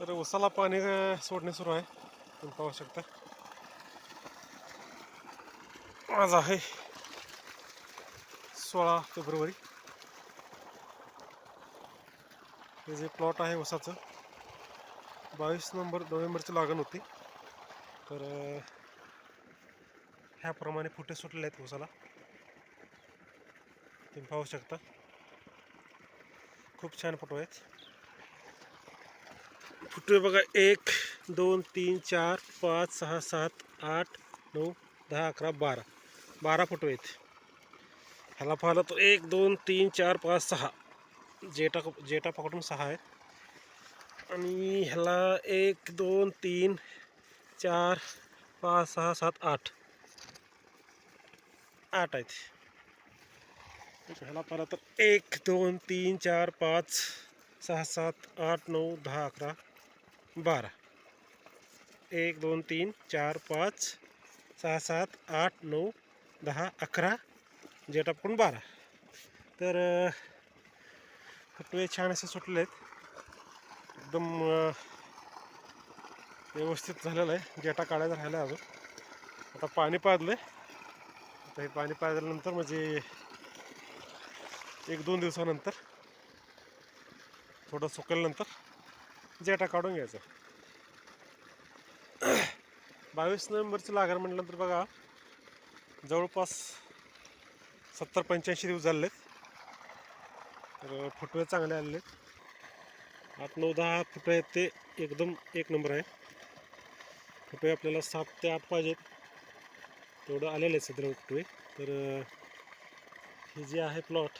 तर उसाला पाणी सोडणे सुरू आहे. तुम्ही पाहू शकता. आज आहे सोळा फेब्रुवारी. हे जे प्लॉट आहे उसाचं बावीस नंबर नोव्हेंबरची लागण होती. तर ह्याप्रमाणे फुटे सुटले आहेत उसाला. तुम्ही पाहू शकता. खूप छान फोटो आहेत. फुटवे बघा एक दोन तीन चार पाच सहा सात आठ नऊ दहा अकरा बारा. बारा फोटो आहेत. ह्याला पाहिलं तर एक दोन तीन चार पाच सहा. जेटा जेटा पकडून सहा आहे आणि ह्याला एक दोन तीन चार पाच सहा सात आठ. आठ आहेत. ह्याला पाहिलं तर एक दोन तीन चार पाच सहा सात आठ नऊ दहा अकरा बारा. एक दोन तीन चार पाच सहा सात आठ नऊ दहा अकरा जे बारा. तर अं, फुटवे छान असे सुटले आहेत एकदम व्यवस्थित झालेलं आहे. जेटा काढायचा राहिला अजून. आता पाणी पाजलं आहे आता हे पाणी पाजल्यानंतर म्हणजे एक दोन दिवसानंतर थोडं सुकल्यानंतर जेटा काढून घ्यायचं. बावीस नोव्हेंबरची लागण म्हटल्यानंतर बघा जवळपास सत्तर पंच्याऐंशी दिवस झाले तर फुटवे चांगले आलेले आहेत. आठ नऊ दहा फुटवे आहेत ते एकदम एक नंबर आहे. फुटवे आपल्याला सात ते आठ पाहिजेत. तेवढं आलेले आहेत सध्या फुटवे. तर हे जे आहे प्लॉट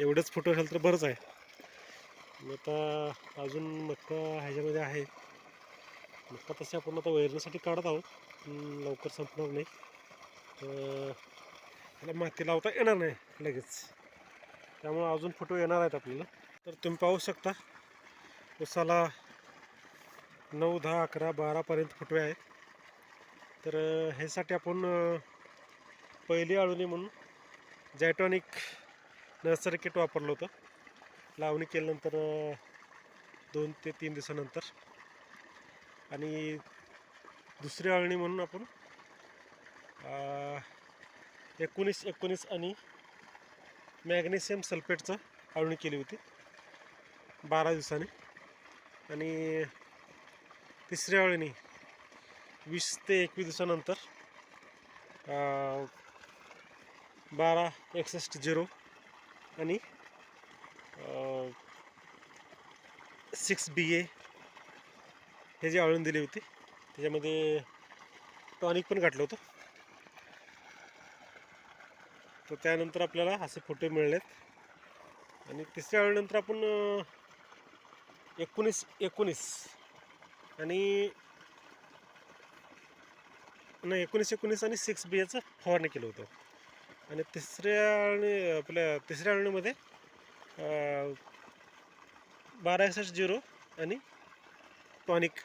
एवढेच फोटो असेल तर बरंच आहे. मग आता अजून मक्का ह्याच्यामध्ये आहे. मक्का तसे आपण आता वैरण्यासाठी काढत आहोत. लवकर संपणार नाही. तर त्याला माती लावता येणार नाही लगेच. त्यामुळं अजून फोटो येणार आहेत आपल्याला. तर तुम्ही पाहू शकता उसाला नऊ दहा अकरा बारापर्यंत फुटवे आहेत. तर ह्यासाठी आपण पहिली आळुनी म्हणून जॅटॉनिक नर्सरी किट वापरलं होतं. लावणी केल्यानंतर दोन ते तीन दिवसानंतर. आणि दुसरी आळणी म्हणून आपण एकोणीस एकोणीस आणि मॅग्नेशियम सल्फेटचं आळणी केली होती बारा दिवसांनी. आणि तिसरी आळणी वीस ते एकवीस दिवसानंतर बारा एकसष्ट झिरो आणि सिक्स बी ए हे जे आळून दिली होती त्याच्यामध्ये टॉनिक पण घातलं होतं. तर त्यानंतर आपल्याला असे फोटो मिळलेत. आणि तिसऱ्या आळीनंतर आपण एकोणीस एकोणीस आणि नाही एकोणीस एकोणीस आणि सिक्स बी एचं फवारणी केलं होतं. आणि तिसऱ्या आणि आपल्या तिसऱ्या आळणीमध्ये बारा एकसष्ट झिरो आणि टॉनिक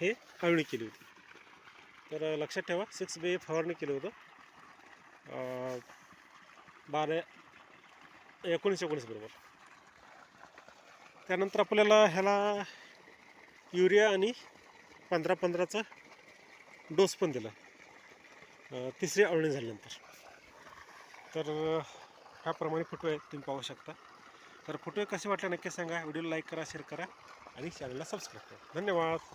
हे आळणी केली होती. तर लक्षात ठेवा सिक्स बी फवारणी केलं होतं. बारा एकोणीस एकोणीस बरोबर. त्यानंतर आपल्याला ह्याला युरिया आणि पंधरा पंधराचा डोस पण दिला. तिसरी आवडणी झाल्यानंतर. तर ह्याप्रमाणे फोटो आहेत तुम्ही पाहू शकता. तर फोटो कसे वाटले नक्की सांगा. व्हिडिओला लाईक करा शेअर करा आणि चॅनलला सबस्क्राईब करा. धन्यवाद.